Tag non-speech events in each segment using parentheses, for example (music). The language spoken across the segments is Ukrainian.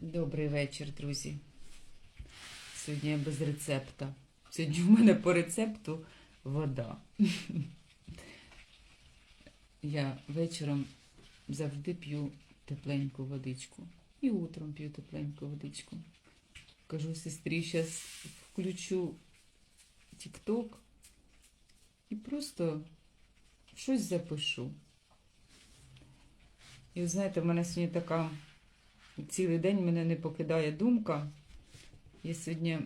Добрий вечір, друзі. Сьогодні я без рецепта. Сьогодні в мене по рецепту вода. Я вечором завжди п'ю тепленьку водичку. І утром п'ю тепленьку водичку. Кажу сестрі, зараз включу TikTok і просто щось запишу. І знаєте, в мене сьогодні така цілий день мене не покидає думка. Я сьогодні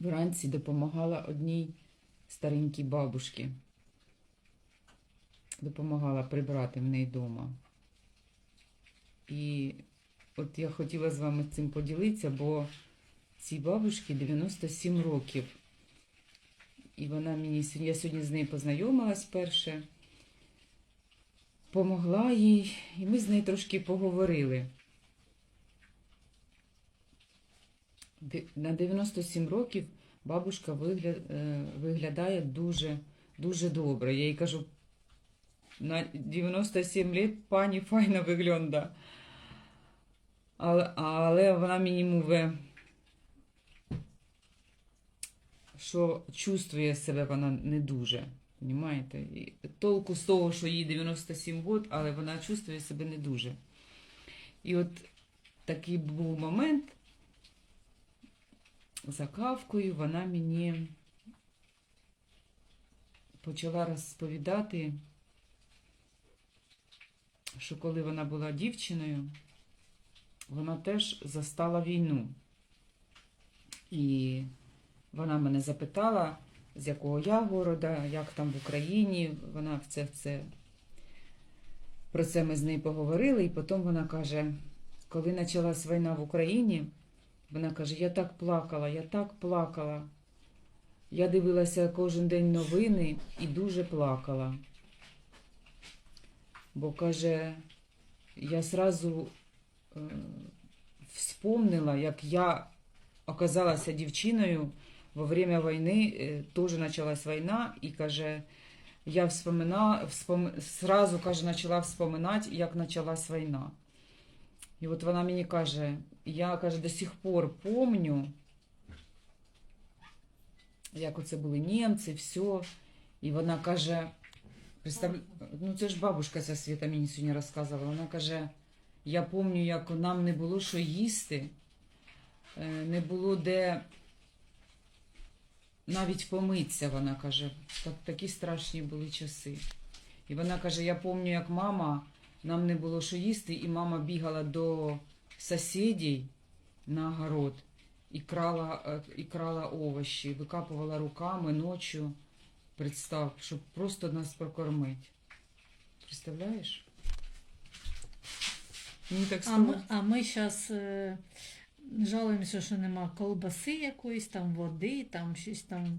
вранці допомагала одній старенькій бабушці. Допомагала прибрати в неї вдома. І от я хотіла з вами цим поділитися, бо цій бабушці 97 років. І вона мені я сьогодні з нею познайомилась перше помогла їй, і ми з нею трошки поговорили. На 97 років бабушка вигля... е, виглядає дуже, дуже добре. Я їй кажу, на 97 літ пані файно виглядає. Але, але вона мені мовить, що чувствує себе вона не дуже. Понімаєте? І толку з того, що їй 97 років, але вона чувствує себе не дуже. І от такий був момент за кавкою вона мені почала розповідати, що коли вона була дівчиною, вона теж застала війну. І вона мене запитала, з якого я города, як там в Україні. Вона в це, про це ми з нею поговорили, і потім вона каже, коли почалась війна в Україні, вона каже, я так плакала, я так плакала. Я дивилася кожен день новини і дуже плакала. Бо каже, я сразу е, вспомнила, як я оказалася дівчиною во время войны э, тоже началась война, и каже, я вспомина, вспом, сразу каже, почала вспоминати, як почалась війна. І от вона мені каже, я каже, до сих пор помню, як оце були німці, все. І вона каже, представ... ну це ж бабушка ця Світа мені сьогодні розказувала. Вона каже, я пам'ятаю, як нам не було що їсти, е, не було де навіть помитися, вона каже, так, такі страшні були часи. І вона каже: я пам'ятаю, як мама, нам не було що їсти, і мама бігала до сусідів на огород і крала, е, і крала овочі, викапувала руками ночі, представ, щоб просто нас прокормити. Представляєш? Мені так А ми, а зараз жалуємося, що нема колбаси якоїсь, там води, там щось там.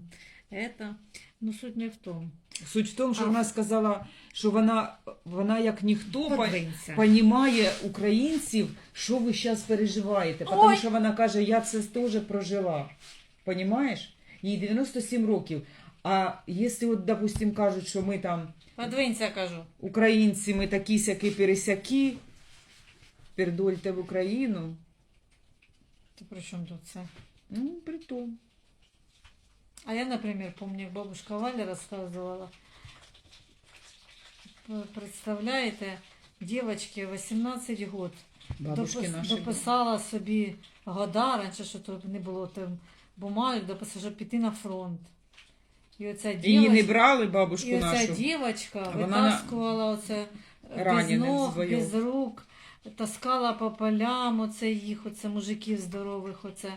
Это. Ну, суть не в тому. Суть в тому, що А. вона сказала, що вона, вона як ніхто понімає українців, що ви зараз переживаєте. Тому що вона каже, я це теж прожила. Понімаєш? Їй 97 років. А якщо, от, допустим, кажуть, що ми там Подвинься, кажу. українці, ми такі сякі пересякі, пердольте в Україну. Ти при чому тут це? Ну, при тому. А я, например, помню, бабушка Валя розказувала. П- Представляєте, дівчинки 18 год Бабушки допис- наші. дописала собі года, раніше що то не було там бумажок, дописала, щоб піти на фронт. І оця Її не брали бабушку і оця нашу. дівчинка А вона витаскувала оце без ног, без рук, таскала по полям, оце їх, оце мужиків здорових, оце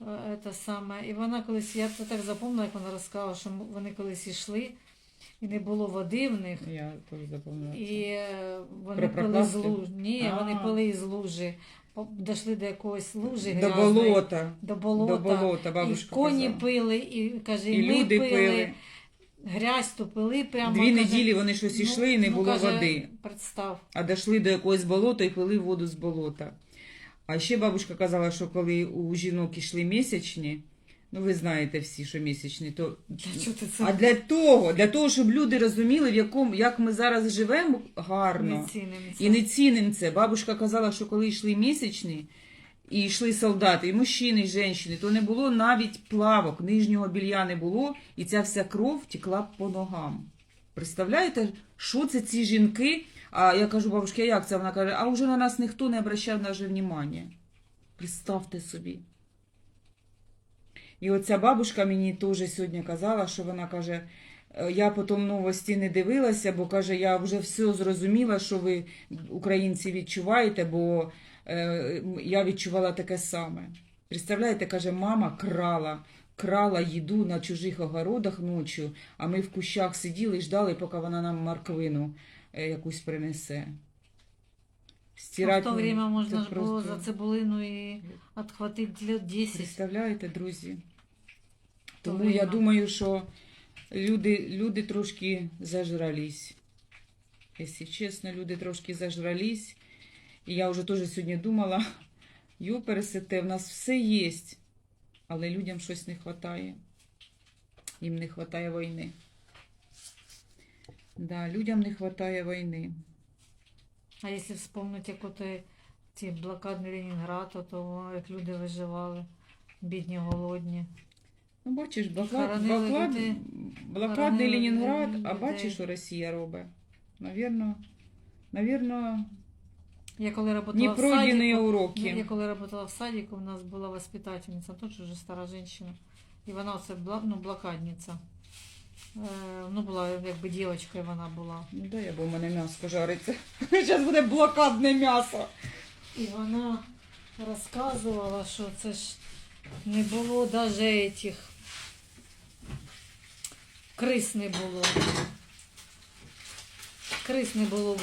е, те саме. І вона колись, я це так запомнила, як вона розказала, що вони колись йшли, і не було води в них. Я. І е, вони пили з луж. Ні, вони пили із лужі. Дійшли до якоїсь лужі До болота. До болота. До болота, і коні казала. пили, і каже, і, І ми люди пили, пили. Грязь топили прямо. Дві каже, неділі вони щось ну, йшли і не ну, було каже, води. Представ. А дійшли до якогось болота і пили воду з болота. А ще бабушка казала, що коли у жінок ішли місячні, Ну, ви знаєте всі, що місячні, то Для це а для того, для того, щоб люди розуміли, в якому як ми зараз живемо гарно. не цінимо це? І не ціним це. Бабушка казала, що коли йшли місячні, і йшли солдати, і мужчини, і жінки, то не було навіть плавок, нижнього білья не було, і ця вся кров текла по ногам. Представляєте, що це ці жінки? А я кажу, бабушки, а як це? Вона каже, а вже на нас ніхто не обращав навіть внимання. Представте собі. І оця бабушка мені теж сьогодні казала, що вона каже, «Е, я потім новості не дивилася, бо каже, я вже все зрозуміла, що ви, українці, відчуваєте, бо я відчувала таке саме. Представляєте, каже, мама крала, крала їду на чужих огородах ночі, а ми в кущах сиділи і ждали, поки вона нам морквину е, якусь принесе. А в то время можна ж було за цибулину і відхватити для 10. Представляєте, друзі? То Тому я думаю, що люди, люди трошки зажрались. Якщо чесно, люди трошки зажрались. І я вже теж сьогодні думала, (laughs) йо, пересете, в нас все є, але людям щось не вистачає. Їм не вистачає війни. Да, людям не вистачає війни. А якщо вспомнити, як от е, ці блокадний Ленінград, то, як люди виживали, бідні, голодні. Ну, бачиш, блокад, блокад, людей. блокадний Ленінград, людей. а бачиш, що Росія робить? Навірно, навірно, Я коли працювала в садику, уроки. я коли працювала в садику, у нас була воспитательниця, теж вже стара жінка. І вона оце ну, блокадниця. Е, ну, була якби дівчинкою вона була. Ну да, я бо в мене м'ясо жариться. Зараз буде блокадне м'ясо. І вона розказувала, що це ж не було навіть цих крис не було. Крис не було